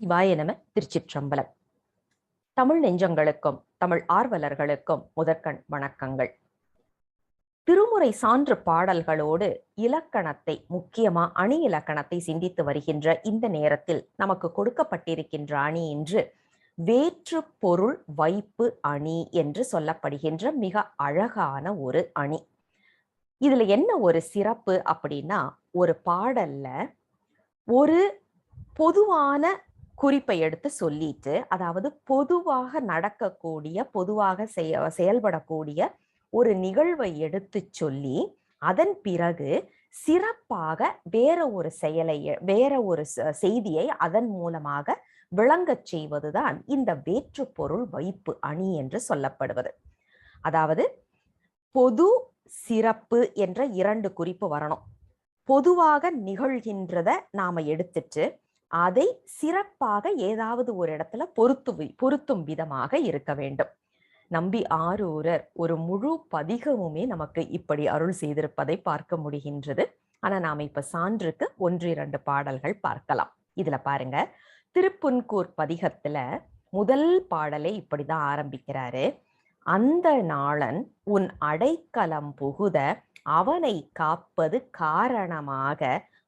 சிவாய நம திருச்சிற்றம்பலம். தமிழ் நெஞ்சங்களுக்கும் தமிழ் ஆர்வலர்களுக்கும் முதற்கண் வணக்கங்கள். திருமுறை சான்று பாடல்களோடு இலக்கணத்தை முக்கியமா அணி இலக்கணத்தை சிந்தித்து வருகின்ற இந்த நேரத்தில் நமக்கு கொடுக்கப்பட்டிருக்கின்ற அணி என்று வேற்று பொருள் வைப்பு அணி என்று சொல்லப்படுகின்ற மிக அழகான ஒரு அணி. இதுல என்ன ஒரு சிறப்பு அப்படின்னா ஒரு பாடல்ல ஒரு பொதுவான குறிப்பை எடுத்து சொல்லிட்டு அதாவது பொதுவாக நடக்கக்கூடிய பொதுவாக செய செயல்படக்கூடிய ஒரு நிகழ்வை எடுத்து சொல்லி அதன் பிறகு சிறப்பாக வேற ஒரு செயலை வேற ஒரு செய்தியை அதன் மூலமாக விளங்கச் செய்வதுதான் இந்த வேற்றுப்பொருள் வைப்பு அணி என்று சொல்லப்படுவது. அதாவது பொது சிறப்பு என்ற இரண்டு குறிப்பு வரணும். பொதுவாக நிகழ்கின்றத நாம எடுத்துட்டு அதை சிறப்பாக ஏதாவது ஒரு இடத்துல பொருத்து பொருத்தும் விதமாக இருக்க வேண்டும். நம்பி ஆரூரர் ஒரு முழு பதிகமுமே நமக்கு இப்படி அருள் செய்திருப்பதை பார்க்க முடிகின்றது. ஆனா நாம இப்ப சான்றுக்கு ஒன்று இரண்டு பாடல்கள் பார்க்கலாம். இதுல பாருங்க. திருப்புன்கூர் பதிகத்துல முதல் பாடலை இப்படிதான் ஆரம்பிக்கிறாரு. அந்த நாளன் உன் அடைக்கலம் புகுத அவனை காப்பது காரணமாக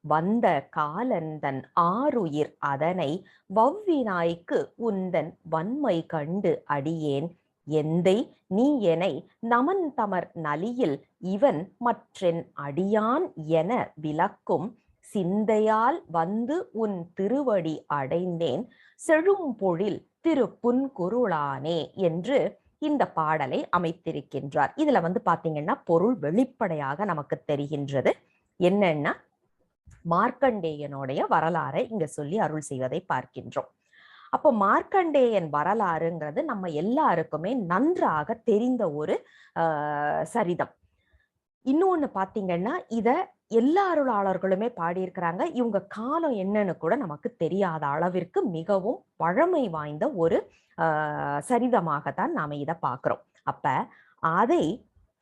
வந்த காலந்தன் ஆறுயிர் அதனை வவ்வினாய்க்கு உந்தன் வன்மை கண்டு அடியேன். எந்தை நீ எனை நமன் தமர் நலியில் இவன் மற்றென் அடியான் என விளக்கும் சிந்தையால் வந்து உன் திருவடி அடைந்தேன். செழும்பொழில் திருப்புன்குருளானே என்று இந்த பாடலை அமைத்திருக்கின்றார். இதுல வந்து பாத்தீங்கன்னா பொருள் வெளிப்படையாக நமக்கு தெரிகின்றது. என்னன்னா மார்க்கண்டேயனுடைய வரலாறை இங்க சொல்லி அருள் செய்வதை பார்க்கின்றோம். அப்போ மார்க்கண்டேயன் வரலாறுங்கிறது நம்ம எல்லாருக்குமே நன்றாக தெரிந்த ஒரு ஆஹ் சரிதம். இன்னொன்னு பாத்தீங்கன்னா இத எல்லா அருளாளர்களுமே பாடியிருக்கிறாங்க. இவங்க காலம் என்னன்னு கூட நமக்கு தெரியாத அளவிற்கு மிகவும் பழமை வாய்ந்த ஒரு ஆஹ் சரிதமாகத்தான் நாம இதை பார்க்கிறோம் அப்ப அதை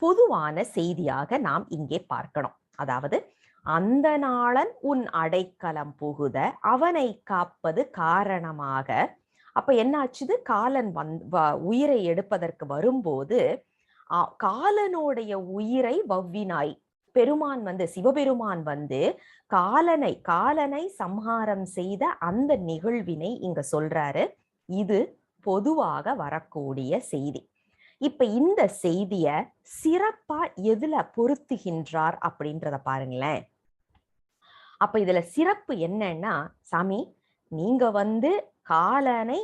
பொதுவான செய்தியாக நாம் இங்கே பார்க்கணும். அதாவது அந்த நாளன் உன் அடைக்கலம் புகுத அவனை காப்பது காரணமாக. அப்ப என்னாச்சுது காலன் வந் உயிரை எடுப்பதற்கு வரும்போது காலனுடைய உயிரை வவ்வினாய். பெருமான் வந்து சிவபெருமான் வந்து காலனை காலனை சம்ஹாரம் செய்த அந்த நிகழ்வினை இங்க சொல்றாரு. இது பொதுவாக வரக்கூடிய செய்தி. இப்ப இந்த செய்திய சிறப்பா எதுல பொருத்துகின்றார் அப்படின்றத பாருங்களேன். அப்ப இதுல சிறப்பு என்னன்னா சாமி நீங்க வந்து காலனை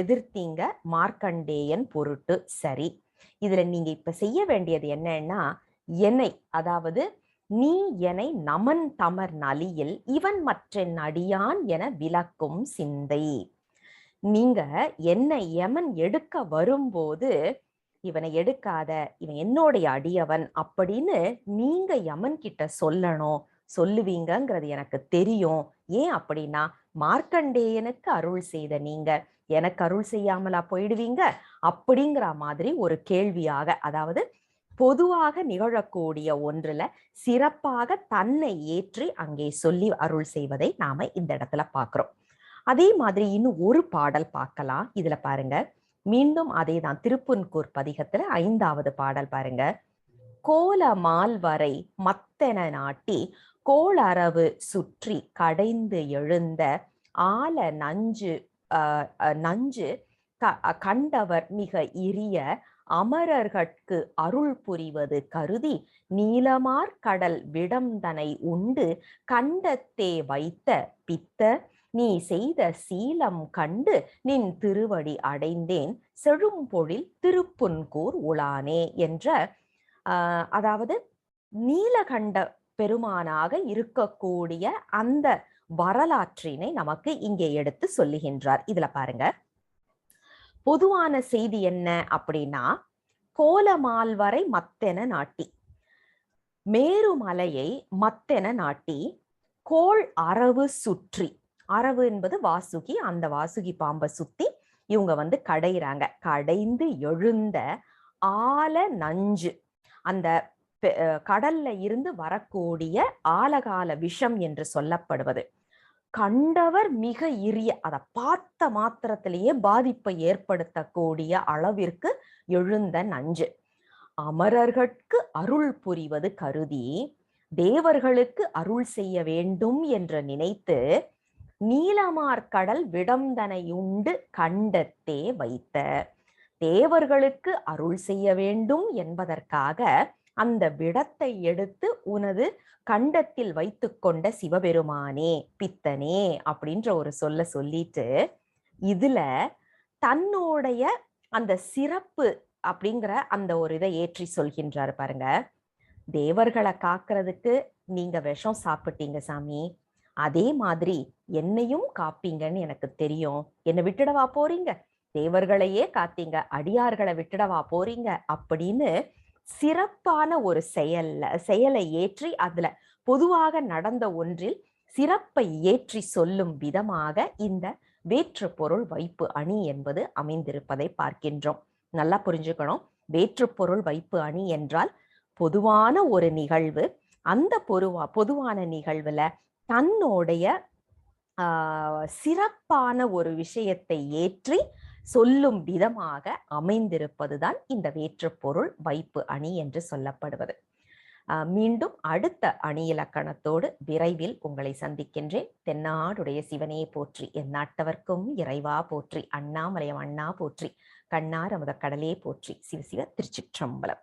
எதிர்த்தீங்க மார்க்கண்டேயன் பொருட்டு. சரி. இதுல நீங்க இப்ப செய்ய வேண்டியது என்னன்னா என்னை அதாவது நீ என்னை நமன் தமர் நலியில் இவன் மற்றென் அடியான் என விளக்கும் சிந்தை. நீங்க என்னை யமன் எடுக்க வரும்போது இவனை எடுக்காத இவன் என்னுடைய அடியவன் அப்படின்னு நீங்க யமன் கிட்ட சொல்லணும். சொல்லுவீங்கங்கிறது எனக்கு தெரியும். ஏன் அப்படின்னா மார்க்கண்டேயனுக்கு அருள் செய்த நீங்க எனக்கு அருள் செய்யாமலா போயிடுவீங்க? அப்படிங்கிற மாதிரி ஒரு கேள்வியாக அதாவது பொதுவாக நிகழக்கூடிய ஒன்றுல சிறப்பாக தன்னை ஏற்றி அங்கே சொல்லி அருள் செய்வதை நாம இந்த இடத்துல பாக்குறோம் அதே மாதிரி இன்னும் ஒரு பாடல் பார்க்கலாம். இதுல பாருங்க. மீண்டும் அதே தான் திருப்புன்கூர் பதிகத்துல ஐந்தாவது பாடல் பாருங்க. கோல மால்வரை மத்தென நாட்டி கோளரவு சுற்றி கடைந்து எழுந்த ஆல நஞ்சு நஞ்சு கண்டவர் மிக இரிய அமரர்கட்கு அருள் புரிவது கருதி நீலமார் கடல் விடம்தனை உண்டு கண்டத்தே வைத்த பித்த நீ செய்த சீலம் கண்டு நின் திருவடி அடைந்தேன் செழும்பொழில் திருப்புன்கூர் உளானே என்ற அதாவது நீலகண்ட பெருமானாக இருக்கக்கூடிய அந்த வரலாற்றினை நமக்கு இங்கே எடுத்து சொல்லுகின்றார். இதுல பாருங்க. பொதுவான செய்தி என்ன அப்படின்னா கோலமால் வரை மத்தென நாட்டி மேருமலையை மத்தென நாட்டி கோள் அரவு சுற்றி அரவு என்பது வாசுகி அந்த வாசுகி பாம்பை சுத்தி இவங்க வந்து கடைறாங்க கடைந்து எழுந்த ஆல நஞ்சு அந்த கடல்ல இருந்து வரக்கூடிய ஆலகால விஷம் என்று சொல்லப்படுவது. கண்டவர் மிக இரிய அதை பார்த்த மாத்திரத்திலேயே பாதிப்பை ஏற்படுத்தக்கூடிய அளவிற்கு எழுந்த நஞ்சு. அமரர்கட்கு அருள் புரிவது கருதி தேவர்களுக்கு அருள் செய்ய வேண்டும் என்று நினைத்து நீலமார்கடல் விடந்தனையுண்டு கண்டத்தே வைத்த. தேவர்களுக்கு அருள் செய்ய வேண்டும் என்பதற்காக அந்த விடத்தை எடுத்து உனது கண்டத்தில் வைத்து கொண்ட சிவபெருமானே பித்தனே அப்படின்ற ஒரு சொல்ல சொல்லிட்டு இதுல தன்னுடைய அந்த சிறப்பு அப்படிங்கிற அந்த ஒரு இதை ஏற்றி சொல்கின்றாரு பாருங்க. தேவர்களை காக்கிறதுக்கு நீங்க விஷம் சாப்பிட்டீங்க சாமி. அதே மாதிரி என்னையும் காப்பீங்கன்னு எனக்கு தெரியும். என்னை விட்டுடவா போறீங்க? தேவர்களையே காத்தீங்க. அடியார்களை விட்டுடவா போறீங்க? அப்படின்னு சிறப்பான ஒரு செயல்ல செயலை ஏற்றி அதுல பொதுவாக நடந்த ஒன்றில் சிறப்பை ஏற்றி சொல்லும் விதமாக இந்த வேற்று பொருள் வைப்பு அணி என்பது அமைந்திருப்பதை பார்க்கின்றோம். நல்லா புரிஞ்சுக்கணும். வேற்று பொருள் வைப்பு அணி என்றால் பொதுவான ஒரு நிகழ்வு. அந்த பொதுவா பொதுவான நிகழ்வுல தன்னுடைய சிறப்பான ஒரு விஷயத்தை ஏற்றி சொல்லும் விதமாக அமைந்திருப்பதுதான் இந்த வேற்றுப்பொருள் வைப்பு அணி என்று சொல்லப்படுவது. மீண்டும் அடுத்த அணி இலக்கணத்தோடு விரைவில் உங்களை சந்திக்கின்றேன். தென்னாடுடைய சிவனே போற்றி என் நாட்டவர்க்கும் இறைவா போற்றி அண்ணாமலையம் அண்ணா போற்றி கண்ணார் அமுத கடலே போற்றி. சிவ சிவ திருச்சிற்றம்பலம்.